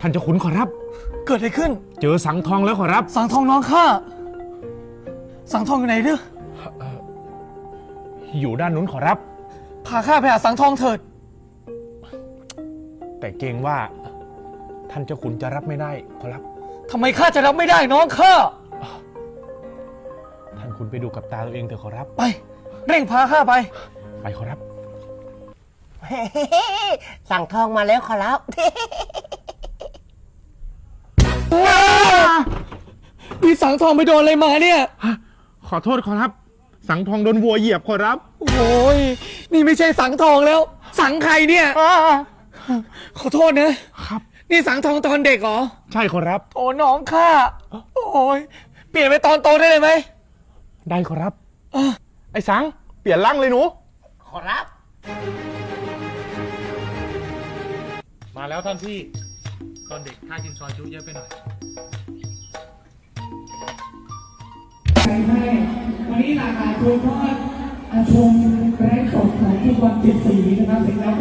ท่านเจ้าขุนขอรับ เกิดอะไรขึ้น เจอสังทองแล้วขอรับ สังทองน้องข้า สังทองอยู่ไหนเด้ออยู่ด้านนู้นขอรับ พาข้าไปหาสังทองเถิด แต่เกรงว่าท่านเจ้าขุนจะรับไม่ได้ขอรับ ทำไมข้าจะรับไม่ได้น้องข้า ท่านขุนไปดูกับตาตัวเองเถอะขอรับ ไป เร่งพาข้าไป ไปขอรับ สั่งทองมาแล้วขอรับนี่สังทองไปโดนอะไรมาเนี่ย ขอโทษขอรับ สังทองโดนวัวเหยียบขอรับ โอ้ย นี่ไม่ใช่สังทองแล้ว สังใครเนี่ย ขอโทษนะ ครับ นี่สังทองตอนเด็กเหรอ ใช่ขอรับ โอ้น้องข้า โอ้ย เปลี่ยนไปตอนโตได้เลยไหม ได้ขอรับ ไอ้สัง เปลี่ยนร่างเลยหนู ขอรับ มาแล้วท่านพี่ตอนเด็กข้ากินซอยชุเยอะไปหน่อยให้วันนี้หลากหลายคนอาชมแรงสดของทุกวันเจ็ดสีนะครับเสร็จแล้ว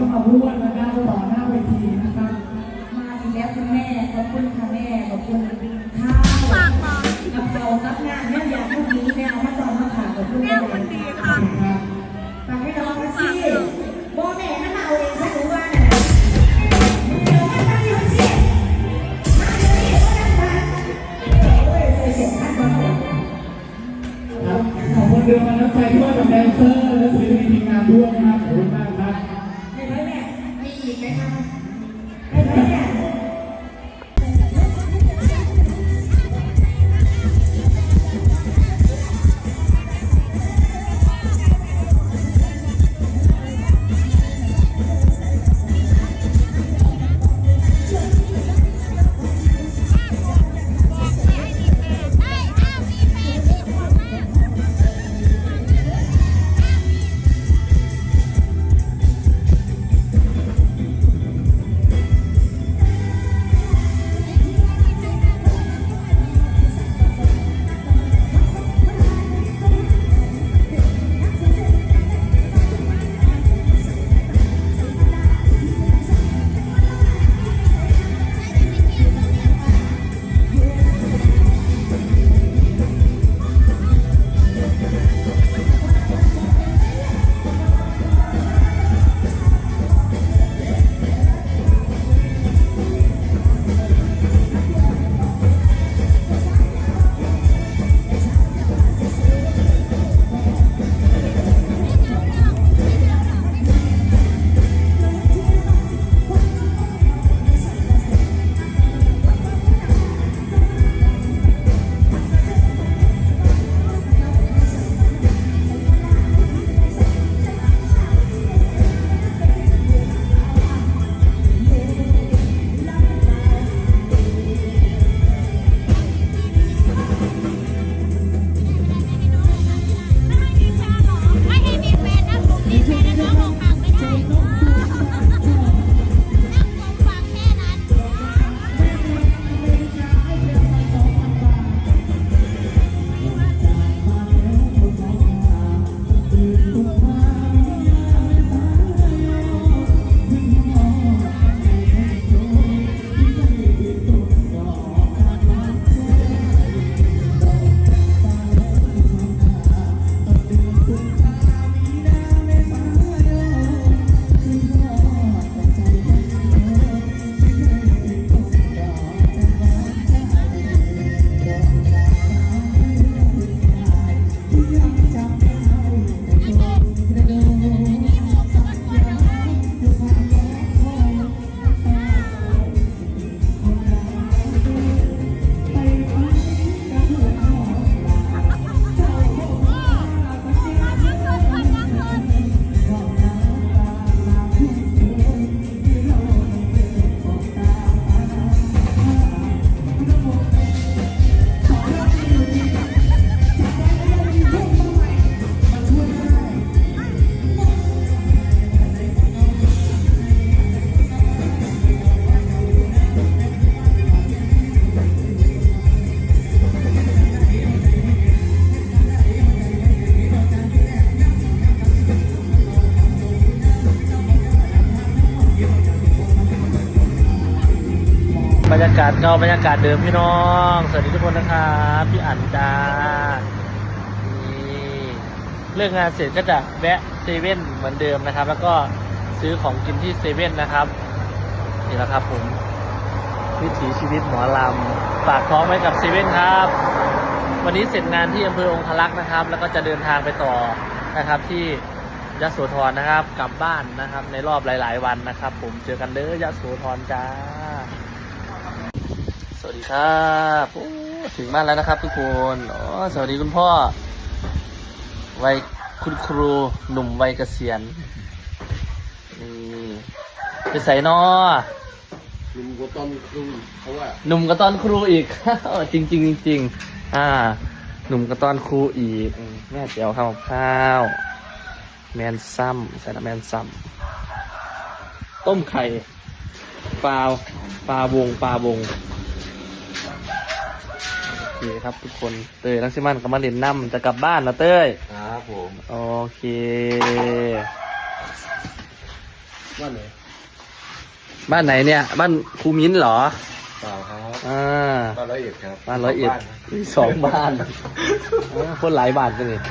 เดือนวันน้ำใจที่ว่ากับแดนเซอร์และศิลปินทีมงานด้วยนะครับขอบคุณมากครับให้ไหมแม่มีอีกไหมคะให้ไหมแม่ บรรยากาศเก่าบรรยากาศเดิมพี่น้อง สวัสดีทุกคนนะครับพี่อั๋นจ้านี่เลิกงานเสร็จก็จะแวะเซเว่นเหมือนเดิมนะครับ แล้วก็ซื้อของกินที่เซเว่นนะครับนี่แหละครับผมวิถีชีวิตหมอลำฝากท้องไว้กับเซเว่นครับ วันนี้เสร็จงานที่อำเภอองคลักษ์นะครับ แล้วก็จะเดินทางไปต่อนะครับที่ยะโสธรนะครับ กลับบ้านนะครับ ในรอบหลาย ๆ วันนะครับ ผมเจอกันเด้อยะโสธรจ้า สวัสดีครับโอ้ถึงบ้านแล้วนะครับ ทุกคนอ๋อสวัสดีคุณพ่อวัยคุณครูหนุ่มวัยเกษียณนี่ไปใส่นอลุงก็ต้นลุงเพราะว่าหนุ่มกับตอนครูอีก จริงจริงๆจริงๆอ่า หนุ่มกับตอนครูอีกอืมแม่เจียวข้าวกับข้าว แมนซัมใส่น้ำแมนซัมต้มไข่ปลาปลาวงปลาวงโอเคครับทุกคนเต้ยลักซิมันกับมาเล่นน้ำจะกลับบ้านนะเต้ยครับผมโอเคว่าไหนบ้านไหนเนี่ย บ้านครูมิ้นเหรอเปล่าครับอ่าบ้านร้อยเอ็ดครับบ้านร้อยเอ็ดมีสองบ้านอ๋อคนหลายบ้านกันเลย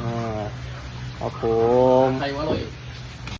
อ่าครับผมใครว่าร้อยเอ็ด